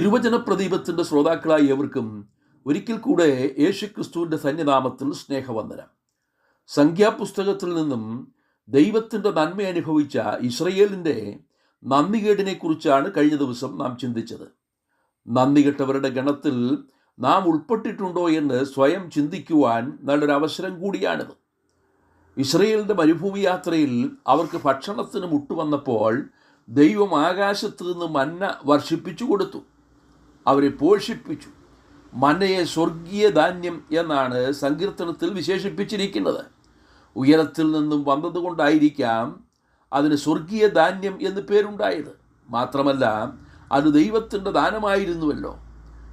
തിരുവചന പ്രദീപത്തിന്റെ ശ്രോതാക്കളായ ഏവർക്കും ഒരിക്കൽ കൂടെ യേശുക്രിസ്തുവിന്റെ സന്നിധാമത്തിൽ സ്നേഹവന്ദനം. സംഖ്യാപുസ്തകത്തിൽ നിന്നും ദൈവത്തിന്റെ നന്മ അനുഭവിച്ച ഇസ്രയേലിന്റെ നന്ദികേടിനെക്കുറിച്ചാണ് കഴിഞ്ഞ ദിവസം നാം ചിന്തിച്ചത്. നന്ദി കെട്ടവരുടെ ഗണത്തിൽ നാം ഉൾപ്പെട്ടിട്ടുണ്ടോ എന്ന് സ്വയം ചിന്തിക്കുവാൻ നല്ലൊരു അവസരം കൂടിയാണിത്. ഇസ്രയേലിന്റെ മരുഭൂമി യാത്രയിൽ അവർക്ക് ഭക്ഷണത്തിന് മുട്ടുവന്നപ്പോൾ ദൈവം ആകാശത്ത് നിന്ന് മന്ന വർഷിപ്പിച്ചു കൊടുത്തു. അവരെ പോഷിപ്പിച്ചു. മന്നയെ സ്വർഗീയ ധാന്യം എന്നാണ് സങ്കീർത്തനത്തിൽ വിശേഷിപ്പിച്ചിരിക്കുന്നത്. ഉയരത്തിൽ നിന്നും വന്നതുകൊണ്ടായിരിക്കാം അതിന് സ്വർഗീയ ധാന്യം എന്ന് പേരുണ്ടായത്. മാത്രമല്ല അത് ദൈവത്തിന്റെ ദാനമായിരുന്നുവല്ലോ.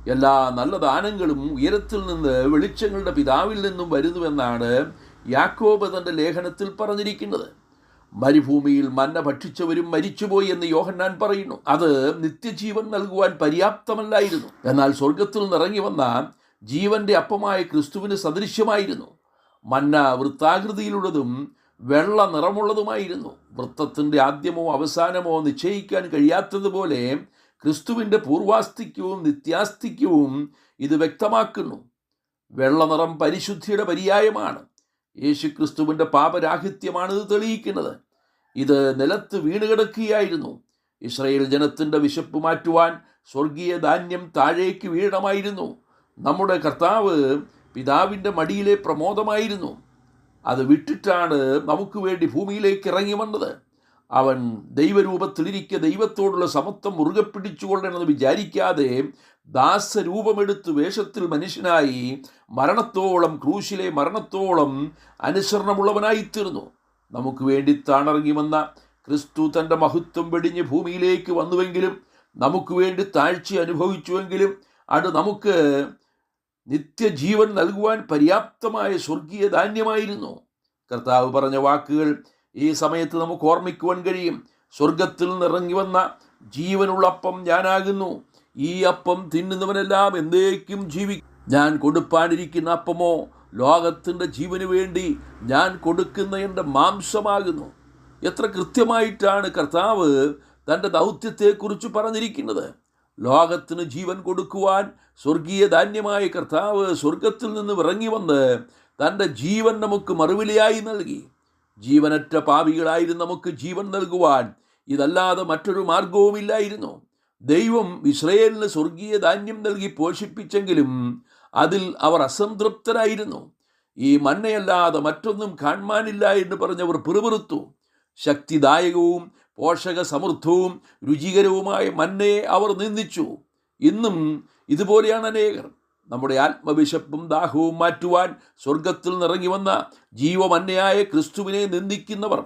എല്ലാ നല്ല ദാനങ്ങളും ഉയരത്തിൽ നിന്ന് വെളിച്ചങ്ങളുടെ പിതാവിൽ നിന്നും വരുന്നുവെന്നാണ് യാക്കോബ് തന്റെ ലേഖനത്തിൽ പറഞ്ഞിരിക്കുന്നത്. മരുഭൂമിയിൽ മന്ന ഭക്ഷിച്ചവരും മരിച്ചുപോയി എന്ന് യോഹന്നാൻ പറയുന്നു. അത് നിത്യജീവൻ നൽകുവാൻ പര്യാപ്തമല്ലായിരുന്നു. എന്നാൽ സ്വർഗത്തിൽ നിറങ്ങി വന്ന ജീവന്റെ അപ്പമായ ക്രിസ്തുവിന് സദൃശ്യമായിരുന്നു. മന്ന വൃത്താകൃതിയിലുള്ളതും വെള്ള നിറമുള്ളതുമായിരുന്നു. വൃത്തത്തിന്റെ ആദ്യമോ അവസാനമോ നിശ്ചയിക്കാൻ കഴിയാത്തതുപോലെ ക്രിസ്തുവിന്റെ പൂർവാസ്തിക്യവും നിത്യാസ്തിക്യവും ഇത് വ്യക്തമാക്കുന്നു. വെള്ള നിറം പരിശുദ്ധിയുടെ പര്യായമാണ്. യേശു ക്രിസ്തുവിന്റെ പാപരാഹിത്യമാണ് ഇത് തെളിയിക്കുന്നത്. ഇത് നിലത്ത് വീണുകിടക്കുകയായിരുന്നു. ഇസ്രയേൽ ജനത്തിന്റെ വിശപ്പ് മാറ്റുവാൻ സ്വർഗീയ ധാന്യം താഴേക്ക് വീഴണമായിരുന്നു. നമ്മുടെ കർത്താവ് പിതാവിന്റെ മടിയിലെ പ്രമോദമായിരുന്നു. അത് വിട്ടിട്ടാണ് നമുക്ക് വേണ്ടി ഭൂമിയിലേക്ക് ഇറങ്ങി വന്നത്. അവൻ ദൈവരൂപത്തിലിരിക്കെ ദൈവത്തോടുള്ള സമത്വം മുറുകെ പിടിച്ചുകൊള്ളണമെന്ന് വിചാരിക്കാതെ ദാസരൂപമെടുത്ത് വേഷത്തിൽ മനുഷ്യനായി മരണത്തോളം ക്രൂശിലെ മരണത്തോളം അനുസരണമുള്ളവനായിത്തീർന്നു. നമുക്ക് വേണ്ടി താണിറങ്ങി വന്ന ക്രിസ്തു തന്റെ മഹത്വം വെടിഞ്ഞ് ഭൂമിയിലേക്ക് വന്നുവെങ്കിലും നമുക്ക് വേണ്ടി താഴ്ച അനുഭവിച്ചുവെങ്കിലും അത് നമുക്ക് നിത്യജീവൻ നൽകുവാൻ പര്യാപ്തമായ സ്വർഗീയ ധാന്യമായിരുന്നു. കർത്താവ് പറഞ്ഞ വാക്കുകൾ ഈ സമയത്ത് നമുക്ക് ഓർമ്മിക്കുവാൻ കഴിയും. സ്വർഗത്തിൽ നിറങ്ങി വന്ന ജീവനുള്ള അപ്പം ഞാനാകുന്നു. ഈ അപ്പം തിന്നുന്നവനെല്ലാം എന്തേക്കും ജീവിക്കും. ഞാൻ കൊടുപ്പാനിരിക്കുന്ന അപ്പമോ ലോകത്തിന്റെ ജീവന് വേണ്ടി ഞാൻ കൊടുക്കുന്ന എന്റെ മാംസമാകുന്നു. എത്ര കൃത്യമായിട്ടാണ് കർത്താവ് തന്റെ ദൗത്യത്തെക്കുറിച്ച് പറഞ്ഞിരിക്കുന്നത്. ലോകത്തിന് ജീവൻ കൊടുക്കുവാൻ സ്വർഗീയ ധാന്യമായ കർത്താവ് സ്വർഗത്തിൽ നിന്ന് ഇറങ്ങി വന്ന് തന്റെ ജീവൻ നമുക്ക് മറുവിലയായി നൽകി. ജീവനറ്റ പാപികളായിരുന്നു നമുക്ക് ജീവൻ നൽകുവാൻ. ഇതല്ലാതെ മറ്റൊരു മാർഗവുമില്ലായിരുന്നു ദൈവം ഇസ്രയേലിന് സ്വർഗീയ ധാന്യം നൽകി പോഷിപ്പിച്ചെങ്കിലും അതിൽ അവർ അസംതൃപ്തരായിരുന്നു. ഈ മണ്ണയല്ലാതെ മറ്റൊന്നും കാണുവാനില്ല എന്ന് പറഞ്ഞവർ പിറുപിറുത്തു. ശക്തിദായകവും പോഷക സമൃദ്ധവും രുചികരവുമായ മന്നയെ അവർ നിന്ദിച്ചു. ഇന്നും ഇതുപോലെയാണ് അനേകർ. നമ്മുടെ ആത്മവിശപ്പും ദാഹവും മാറ്റുവാൻ സ്വർഗത്തിൽ നിറങ്ങി വന്ന ജീവമന്നയായ ക്രിസ്തുവിനെ നിന്ദിക്കുന്നവർ.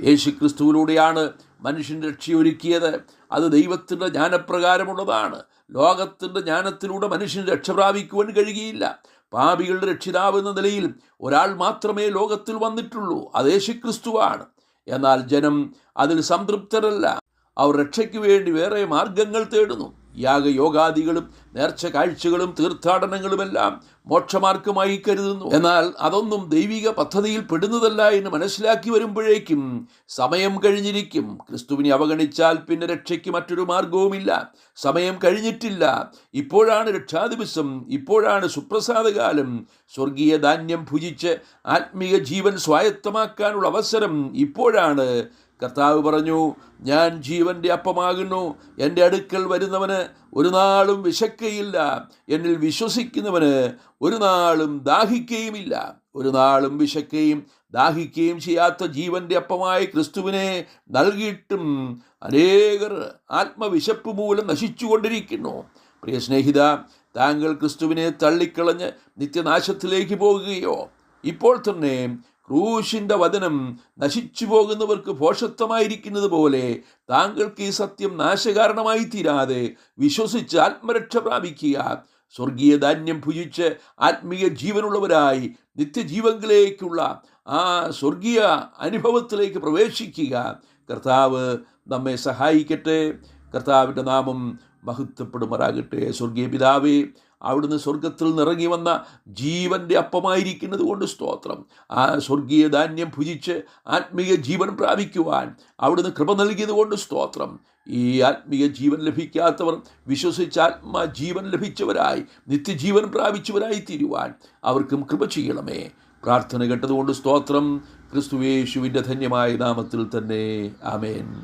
യേശു ക്രിസ്തുവിലൂടെയാണ് മനുഷ്യൻ രക്ഷയൊരുക്കിയത് അത് ദൈവത്തിന്റെ ജ്ഞാനപ്രകാരമുള്ളതാണ്. ലോകത്തിന്റെ ജ്ഞാനത്തിലൂടെ മനുഷ്യൻ രക്ഷ പ്രാപിക്കുവാൻ കഴിയുകയില്ല. പാപികളുടെ രക്ഷിതാവ് എന്ന നിലയിൽ ഒരാൾ മാത്രമേ ലോകത്തിൽ വന്നിട്ടുള്ളൂ. അത് യേശു ക്രിസ്തുവാണ് എന്നാൽ ജനം അതിൽ സംതൃപ്തരല്ല. അവർ രക്ഷയ്ക്ക് വേണ്ടി വേറെ മാർഗങ്ങൾ തേടുന്നു. യാഗയോഗാദികളും നേർച്ച കാഴ്ചകളും തീർത്ഥാടനങ്ങളുമെല്ലാം മോക്ഷമാർഗമായി കരുതുന്നു. എന്നാൽ അതൊന്നും ദൈവിക പദ്ധതിയിൽ പെടുന്നതല്ല എന്ന് മനസ്സിലാക്കി വരുമ്പോഴേക്കും സമയം കഴിഞ്ഞിരിക്കും. ക്രിസ്തുവിനെ അവഗണിച്ചാൽ പിന്നെ രക്ഷയ്ക്ക് മറ്റൊരു മാർഗവുമില്ല. സമയം കഴിഞ്ഞിട്ടില്ല. ഇപ്പോഴാണ് രക്ഷാദിവസം. ഇപ്പോഴാണ് സുപ്രസാദകാലം. സ്വർഗീയ ധാന്യം ഭുജിച്ച് ആത്മീയ ജീവൻ സ്വായത്തമാക്കാനുള്ള അവസരം ഇപ്പോഴാണ്. കർത്താവ് പറഞ്ഞു ഞാൻ ജീവന്റെ അപ്പമാകുന്നു. എന്റെ അടുക്കൽ വരുന്നവന് ഒരു നാളും വിശക്കയില്ല. എന്നിൽ വിശ്വസിക്കുന്നവന് ഒരു നാളും ദാഹിക്കുകയുമില്ല ഒരു നാളും വിശക്കുകയും ദാഹിക്കുകയും ചെയ്യാത്ത ജീവന്റെ അപ്പമായി ക്രിസ്തുവിനെ നൽകിയിട്ടും അനേകർ ആത്മവിശപ്പ് മൂലം നശിച്ചുകൊണ്ടിരിക്കുന്നു. പ്രിയ സ്നേഹിത താങ്കൾ ക്രിസ്തുവിനെ തള്ളിക്കളഞ്ഞ് നിത്യനാശത്തിലേക്ക് പോകുകയോ ഇപ്പോൾ തന്നെ ക്രൂശിന്റെ വചനം നശിച്ചു പോകുന്നവർക്ക് ഭോഷത്വമായിരിക്കുന്നത് പോലെ താങ്കൾക്ക് ഈ സത്യം നാശകാരണമായി തീരാതെ വിശ്വസിച്ച് ആത്മരക്ഷ പ്രാപിക്കുക. സ്വർഗീയ ധാന്യം ഭുജിച്ച് ആത്മീയ ജീവനുള്ളവരായി നിത്യജീവങ്കിലേക്കുള്ള ആ സ്വർഗീയ അനുഭവത്തിലേക്ക് പ്രവേശിക്കുക. കർത്താവ് നമ്മെ സഹായിക്കട്ടെ. കർത്താവിന്റെ നാമം മഹത്വപ്പെടുമാറാകട്ടെ. സ്വർഗീയ പിതാവേ അവിടുന്ന് സ്വർഗത്തിൽ നിറങ്ങി വന്ന ജീവന്റെ അപ്പമായിരിക്കുന്നത് കൊണ്ട് സ്തോത്രം. ആ സ്വർഗീയ ധാന്യം ഭുജിച്ച് ആത്മീയ ജീവൻ പ്രാപിക്കുവാൻ അവിടുന്ന് കൃപ നൽകിയത് കൊണ്ട് സ്തോത്രം. ഈ ആത്മീയ ജീവൻ ലഭിക്കാത്തവർ വിശ്വസിച്ച് ആത്മാ ജീവൻ ലഭിച്ചവരായി നിത്യജീവൻ പ്രാപിച്ചവരായി തീരുവാൻ അവർക്കും കൃപ ചെയ്യണമേ. പ്രാർത്ഥന കേട്ടതുകൊണ്ട് സ്തോത്രം. ക്രിസ്തുവേശുവിന്റെ ധന്യമായ നാമത്തിൽ തന്നെ. ആമേൻ.